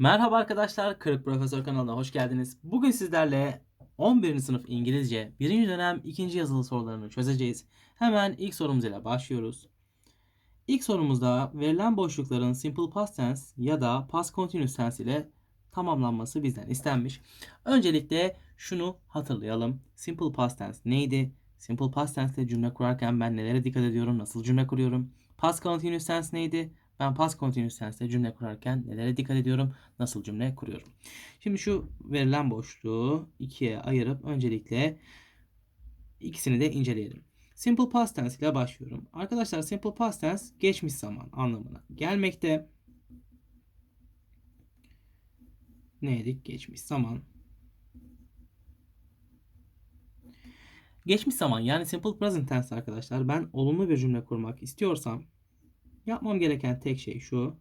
Merhaba arkadaşlar, Kırık Profesör kanalına hoş geldiniz. Bugün sizlerle 11. sınıf İngilizce 1. dönem 2. yazılı sorularını çözeceğiz. Hemen ilk sorumuz ile başlıyoruz. İlk sorumuzda verilen boşlukların simple past tense ya da past continuous tense ile tamamlanması bizden istenmiş. Öncelikle şunu hatırlayalım. Simple past tense neydi? Simple past tense ile cümle kurarken ben nelere dikkat ediyorum? Nasıl cümle kuruyorum? Past continuous tense neydi? Ben past continuous tense ile cümle kurarken nelere dikkat ediyorum? Nasıl cümle kuruyorum? Şimdi şu verilen boşluğu ikiye ayırıp öncelikle ikisini de inceleyelim. Simple past tense ile başlıyorum. Arkadaşlar simple past tense geçmiş zaman anlamına gelmekte. Neydik? Geçmiş zaman. Geçmiş zaman yani simple present tense arkadaşlar. Ben olumlu bir cümle kurmak istiyorsam yapmam gereken tek şey şu.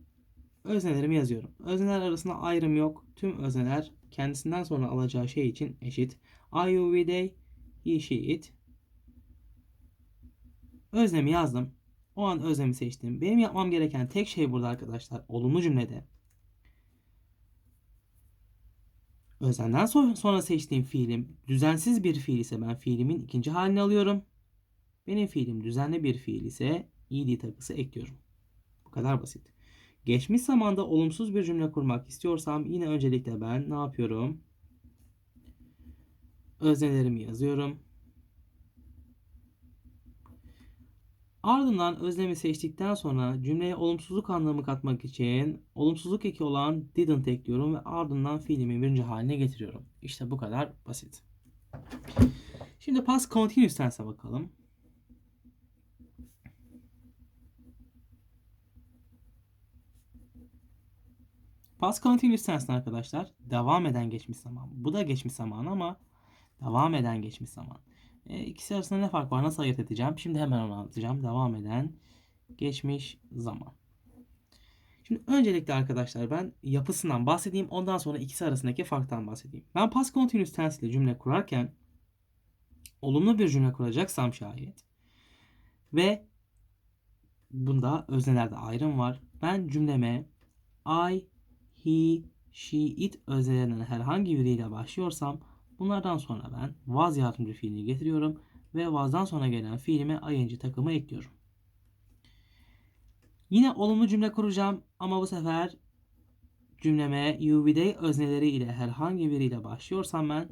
Öznelerimi yazıyorum. Özneler arasında ayrım yok. Tüm özneler kendisinden sonra alacağı şey için eşit. I, you, we, they, he, she, it. Öznemi yazdım. O an öznemi seçtim. Benim yapmam gereken tek şey burada arkadaşlar olumlu cümlede. Özenden so- sonra seçtiğim fiilim düzensiz bir fiil ise ben fiilimin ikinci halini alıyorum. Benim fiilim düzenli bir fiil ise ed takısı ekliyorum. Kadar basit. Geçmiş zamanda olumsuz bir cümle kurmak istiyorsam yine öncelikle ben ne yapıyorum? Öznelerimi yazıyorum. Ardından özlemi seçtikten sonra cümleye olumsuzluk anlamı katmak için olumsuzluk eki olan didn't ekliyorum ve ardından fiilimin birinci haline getiriyorum. İşte bu kadar basit. Şimdi past continuous tense'e bakalım. Past continuous tense arkadaşlar devam eden geçmiş zaman. Bu da geçmiş zaman ama devam eden geçmiş zaman. E, ikisi arasında ne fark var? Nasıl ayırt edeceğim? Şimdi hemen onu anlatacağım. Devam eden geçmiş zaman. Şimdi öncelikle arkadaşlar ben yapısından bahsedeyim. Ondan sonra ikisi arasındaki farktan bahsedeyim. Ben past continuous tense ile cümle kurarken olumlu bir cümle kuracaksam şayet ve bunda öznelerde ayrım var. Ben cümleme I, he, she, it öznelerinden herhangi biriyle başlıyorsam Bunlardan sonra ben was yardımcı fiilini getiriyorum ve was'dan sonra gelen fiilime ing takımı ekliyorum. Yine olumlu cümle kuracağım ama bu sefer cümleme you we they özneleri ile herhangi biriyle başlıyorsam ben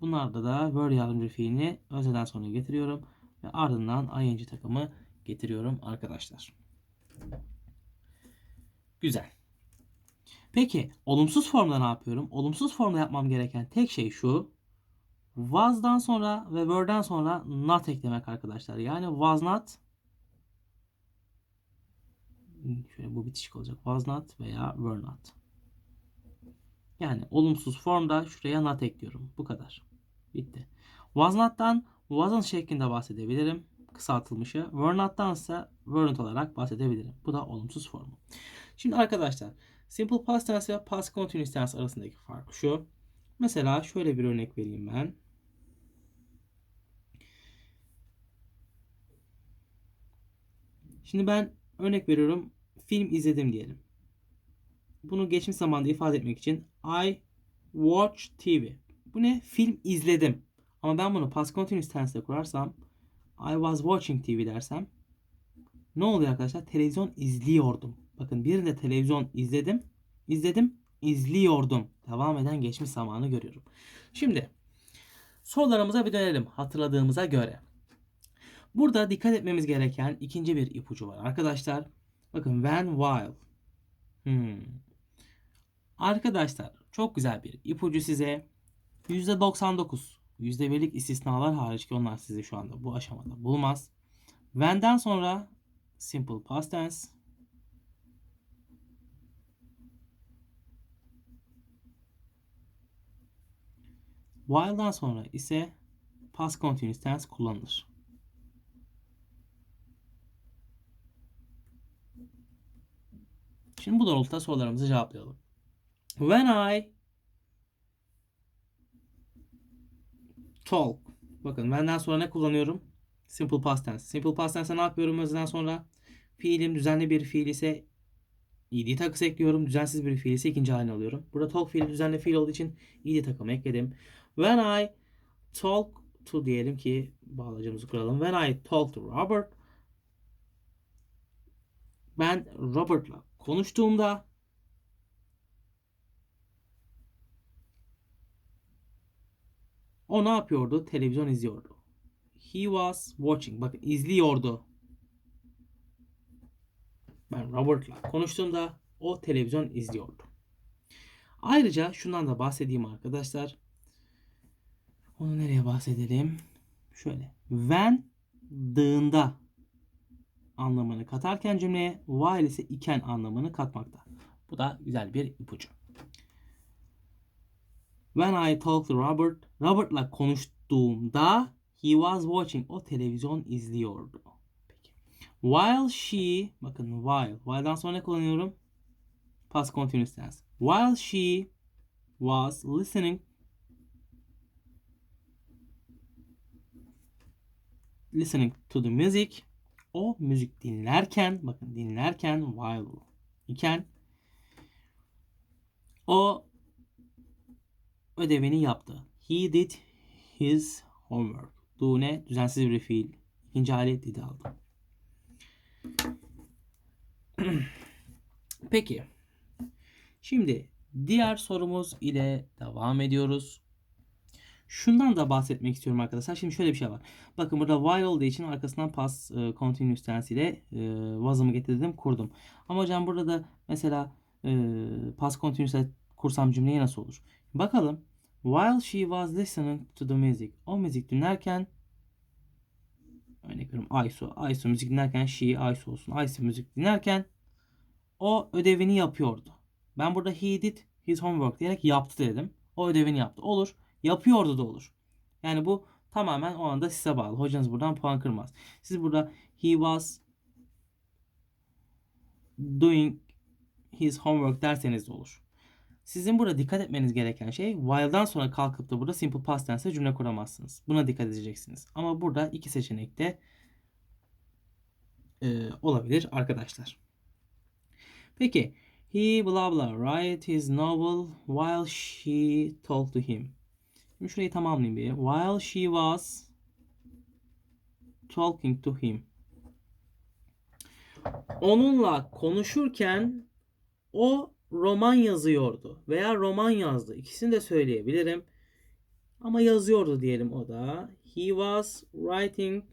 bunlarda da were yardımcı fiilini özneden sonra getiriyorum ve ardından ing takımı getiriyorum arkadaşlar. Güzel. Peki olumsuz formda ne yapıyorum? Olumsuz formda yapmam gereken tek şey şu. Was'dan sonra ve were'den sonra not eklemek arkadaşlar. Yani was not şöyle bu bitişik olacak. Was not veya were not. Yani olumsuz formda şuraya not ekliyorum. Bu kadar. Bitti. Was not'tan wasn't şeklinde bahsedebilirim. Kısaltılmışı. Were not'tan ise weren't olarak bahsedebilirim. Bu da olumsuz formu. Şimdi arkadaşlar Simple past tense ve past continuous tense arasındaki fark şu. Mesela şöyle bir örnek vereyim ben. Şimdi ben örnek veriyorum. Film izledim diyelim. Bunu geçmiş zamanda ifade etmek için I watch TV. Bu ne? Film izledim. Ama ben bunu past continuous tense ile kurarsam I was watching TV dersem ne oluyor arkadaşlar? Televizyon izliyordum. Bakın birinde televizyon izledim. İzledim. izliyordum. Devam eden geçmiş zamanı görüyorum. Şimdi sorularımıza bir dönelim hatırladığımıza göre. Burada dikkat etmemiz gereken ikinci bir ipucu var arkadaşlar. Bakın when while. Hmm. Arkadaşlar çok güzel bir ipucu size. %99 %1'lik istisnalar hariç ki onlar sizi şu anda bu aşamada bulmaz. When'den sonra simple past tense While'dan sonra ise past continuous tense kullanılır. Şimdi bu doğrultuda sorularımızı cevaplayalım. When I talk. Bakın when'den sonra ne kullanıyorum? Simple past tense. Simple past tense ne yapıyorum özden sonra? Fiilim düzenli bir fiil ise ed takısı ekliyorum. Düzensiz bir fiil ise ikinci haline alıyorum. Burada talk fiili düzenli fiil olduğu için ed takımı ekledim. When I talk to diyelim ki bağlacımızı kuralım. When I talk to Robert ben Robert'la konuştuğumda o ne yapıyordu? Televizyon izliyordu. He was watching. Bakın izliyordu. Ben Robert'la konuştuğumda o televizyon izliyordu. Ayrıca şundan da bahsedeyim arkadaşlar. Onu nereye bahsedelim? Şöyle. When dığında anlamını katarken cümleye while ise iken anlamını katmakta. Bu da güzel bir ipucu. When I talked to Robert, Robert'la konuştuğumda he was watching. O televizyon izliyordu. Peki. While she, bakın while. While'dan sonra ne kullanıyorum? Past continuous tense. While she was listening listening to the music o müzik dinlerken bakın dinlerken while iken o ödevini yaptı. He did his homework. Do ne? Düzensiz bir fiil. İkinci hali did aldı. Peki. Şimdi diğer sorumuz ile devam ediyoruz. Şundan da bahsetmek istiyorum arkadaşlar. Şimdi şöyle bir şey var. Bakın burada while olduğu için arkasından past e, continuous tense ile e, was'ımı getirdim, kurdum. Ama hocam burada da mesela e, past continuous ile kursam cümleyi nasıl olur? Bakalım. While she was listening to the music. O müzik dinlerken örnek veriyorum Aysu. Aysu müzik dinlerken she Aysu olsun. Aysu müzik dinlerken o ödevini yapıyordu. Ben burada he did his homework diyerek yaptı dedim. O ödevini yaptı. Olur. Yapıyordu da olur. Yani bu tamamen o anda size bağlı. Hocanız buradan puan kırmaz. Siz burada he was doing his homework derseniz de olur. Sizin burada dikkat etmeniz gereken şey while'dan sonra kalkıp da burada simple past tense cümle kuramazsınız. Buna dikkat edeceksiniz. Ama burada iki seçenekte e, olabilir arkadaşlar. Peki he blah blah write his novel while she talked to him. Şurayı tamamlayayım bir. While she was talking to him. Onunla konuşurken o roman yazıyordu veya roman yazdı. İkisini de söyleyebilirim. Ama yazıyordu diyelim o da. He was writing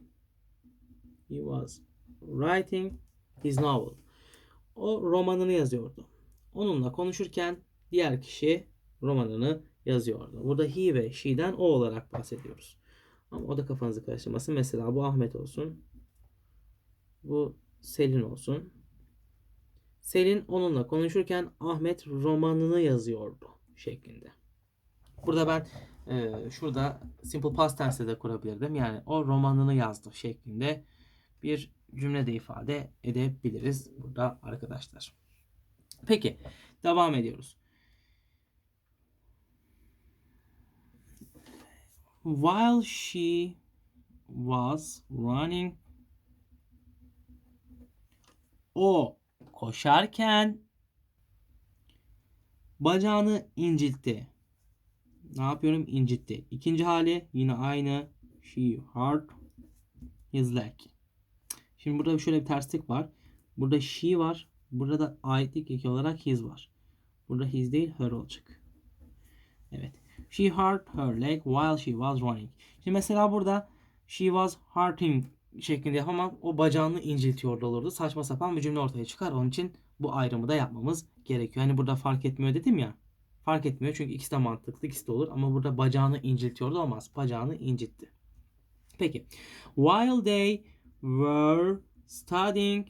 he was writing his novel. O romanını yazıyordu. Onunla konuşurken diğer kişi romanını yazıyordu. Burada he ve she'den o olarak bahsediyoruz. Ama o da kafanızı karıştırmasın. Mesela bu Ahmet olsun. Bu Selin olsun. Selin onunla konuşurken Ahmet romanını yazıyordu şeklinde. Burada ben e, şurada simple past tense de kurabilirdim. Yani o romanını yazdı şeklinde bir cümle de ifade edebiliriz burada arkadaşlar. Peki devam ediyoruz. While she was running o koşarken bacağını inciltti. Ne yapıyorum? İncitti. İkinci hali yine aynı. She hurt his leg. Şimdi burada şöyle bir terslik var. Burada she var. Burada da aitlik eki olarak his var. Burada his değil her olacak. Evet. She hurt her leg while she was running. Şimdi mesela burada she was hurting şeklinde yapamam. O bacağını inciltiyor olurdu. Saçma sapan bir cümle ortaya çıkar. Onun için bu ayrımı da yapmamız gerekiyor. Hani burada fark etmiyor dedim ya. Fark etmiyor çünkü ikisi de mantıklı, ikisi de olur. Ama burada bacağını inciltiyor da olmaz. Bacağını incitti. Peki. While they were studying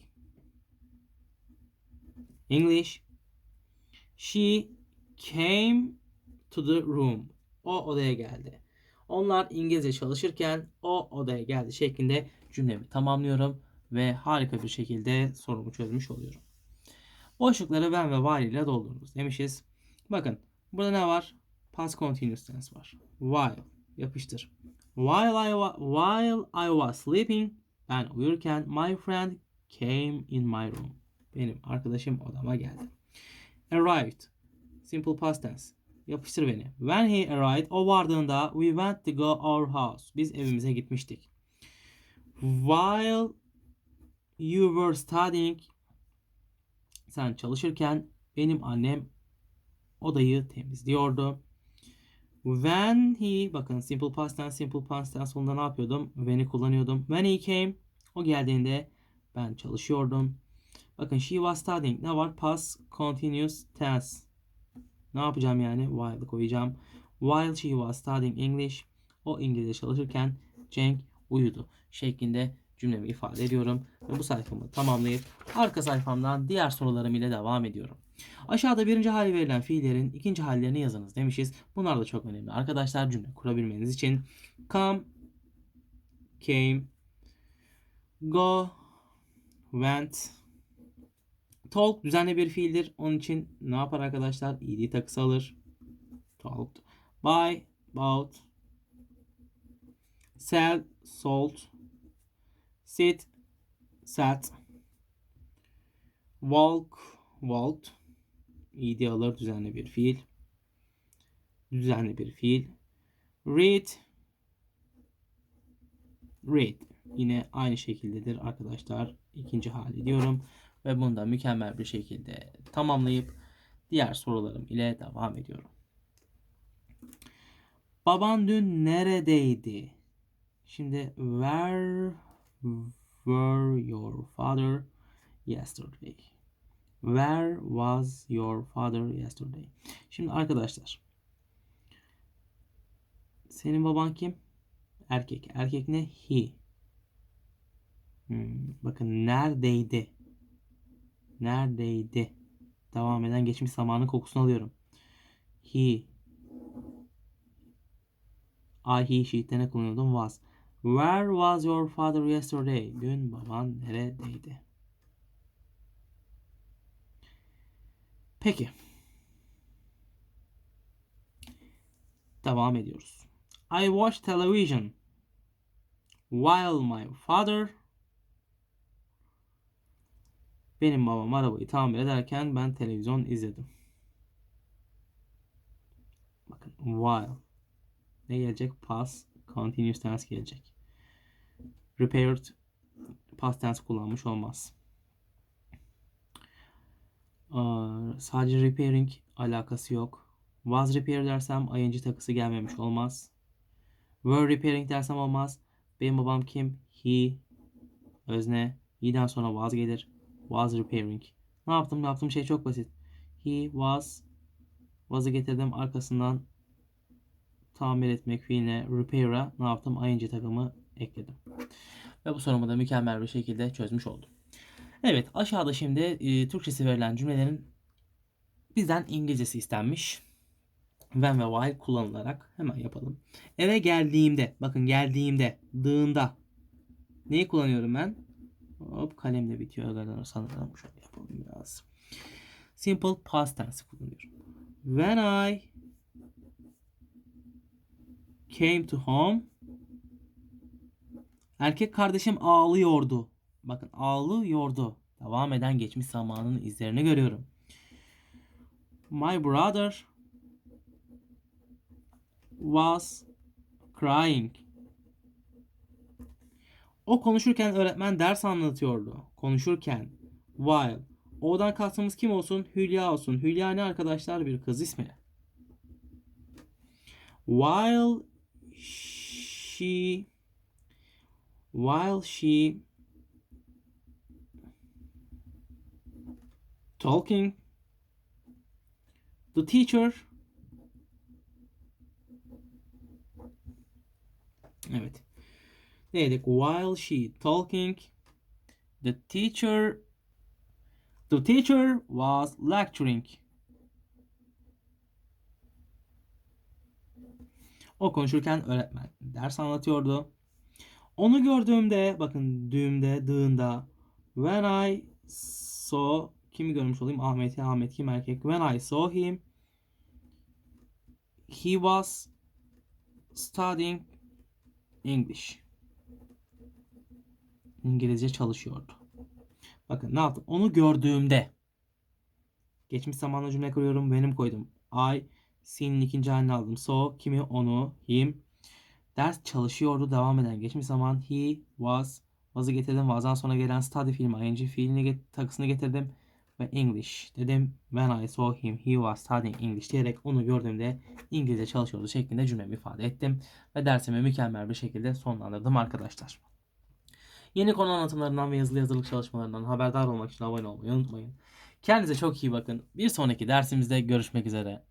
English, she came to the room. O odaya geldi. Onlar İngilizce çalışırken o odaya geldi şeklinde cümlemi tamamlıyorum ve harika bir şekilde sorumu çözmüş oluyorum. Boşlukları ben ve while ile doldurunuz demişiz. Bakın burada ne var? Past continuous tense var. While yapıştır. While I, while I was sleeping ben uyurken my friend came in my room. Benim arkadaşım odama geldi. Arrived. Simple past tense. Yapıştır beni. When he arrived, o vardığında we went to go our house. Biz evimize gitmiştik. While you were studying, sen çalışırken benim annem odayı temizliyordu. When he, bakın simple past tense, simple past tense sonunda ne yapıyordum? When'i kullanıyordum. When he came, o geldiğinde ben çalışıyordum. Bakın she was studying. Ne var? Past continuous tense. Ne yapacağım yani? While koyacağım. While she was studying English. O İngilizce çalışırken Cenk uyudu. Şeklinde cümlemi ifade ediyorum. Ve bu sayfamı tamamlayıp arka sayfamdan diğer sorularım ile devam ediyorum. Aşağıda birinci hali verilen fiillerin ikinci hallerini yazınız demişiz. Bunlar da çok önemli. Arkadaşlar cümle kurabilmeniz için come, came, go, went, talk düzenli bir fiildir. Onun için ne yapar arkadaşlar? ed takısı alır. Talked. Buy, bought. Sell, sold. Sit, sat. Walk, walked. ed alır düzenli bir fiil. Düzenli bir fiil. Read, read. Yine aynı şekildedir arkadaşlar. İkinci hali diyorum. Ve bunu da mükemmel bir şekilde tamamlayıp diğer sorularım ile devam ediyorum. Baban dün neredeydi? Şimdi where were your father yesterday? Where was your father yesterday? Şimdi arkadaşlar. Senin baban kim? Erkek. Erkek ne? He. Hmm, bakın neredeydi? Neredeydi? Devam eden geçmiş zamanın kokusunu alıyorum. He. I, he, she'de ne kullanıyordum? Was. Where was your father yesterday? Dün baban neredeydi? Peki. Devam ediyoruz. I watch television while my father benim babam arabayı tamir ederken ben televizyon izledim. Bakın while ne gelecek? Past continuous tense gelecek. Repaired past tense kullanmış olmaz. Ee, sadece repairing alakası yok. Was repair dersem ing takısı gelmemiş olmaz. Were repairing dersem olmaz. Benim babam kim? He. Özne. He'den sonra was gelir. Was repairing. Ne yaptım? Yaptığım şey çok basit. He was was'ı getirdim. Arkasından tamir etmek fiiline repair'a ne yaptım? ing takımı ekledim. Ve bu sorumu da mükemmel bir şekilde çözmüş oldum. Evet aşağıda şimdi e, Türkçesi verilen cümlelerin bizden İngilizcesi istenmiş. When ve while kullanılarak hemen yapalım. Eve geldiğimde bakın geldiğimde dığında neyi kullanıyorum ben? Hop kalemle bitiyor galiba sanırım. Şöyle yapalım biraz. Simple past tense kullanıyorum. When I came to home erkek kardeşim ağlıyordu. Bakın ağlıyordu. Devam eden geçmiş zamanın izlerini görüyorum. My brother was crying. O konuşurken öğretmen ders anlatıyordu. Konuşurken. While. O'dan kastımız kim olsun? Hülya olsun. Hülya ne arkadaşlar? Bir kız ismi. While she while she talking the teacher Evet. Ne dedik? While she talking the teacher the teacher was lecturing. O konuşurken öğretmen ders anlatıyordu. Onu gördüğümde bakın düğümde dığında when I saw kimi görmüş olayım Ahmet'i Ahmet kim erkek when I saw him he was studying English. İngilizce çalışıyordu. Bakın ne yaptım? Onu gördüğümde geçmiş zamanlı cümle kuruyorum. Benim koydum. I see'nin ikinci halini aldım. So kimi onu him ders çalışıyordu devam eden geçmiş zaman he was was'ı getirdim. Was'dan sonra gelen study fiili ing fiilini get, takısını getirdim ve English dedim. When I saw him he was studying English diyerek onu gördüğümde İngilizce çalışıyordu şeklinde cümlemi ifade ettim ve dersimi mükemmel bir şekilde sonlandırdım arkadaşlar. Yeni konu anlatımlarından ve yazılı yazılık çalışmalarından haberdar olmak için abone olmayı unutmayın. Kendinize çok iyi bakın. Bir sonraki dersimizde görüşmek üzere.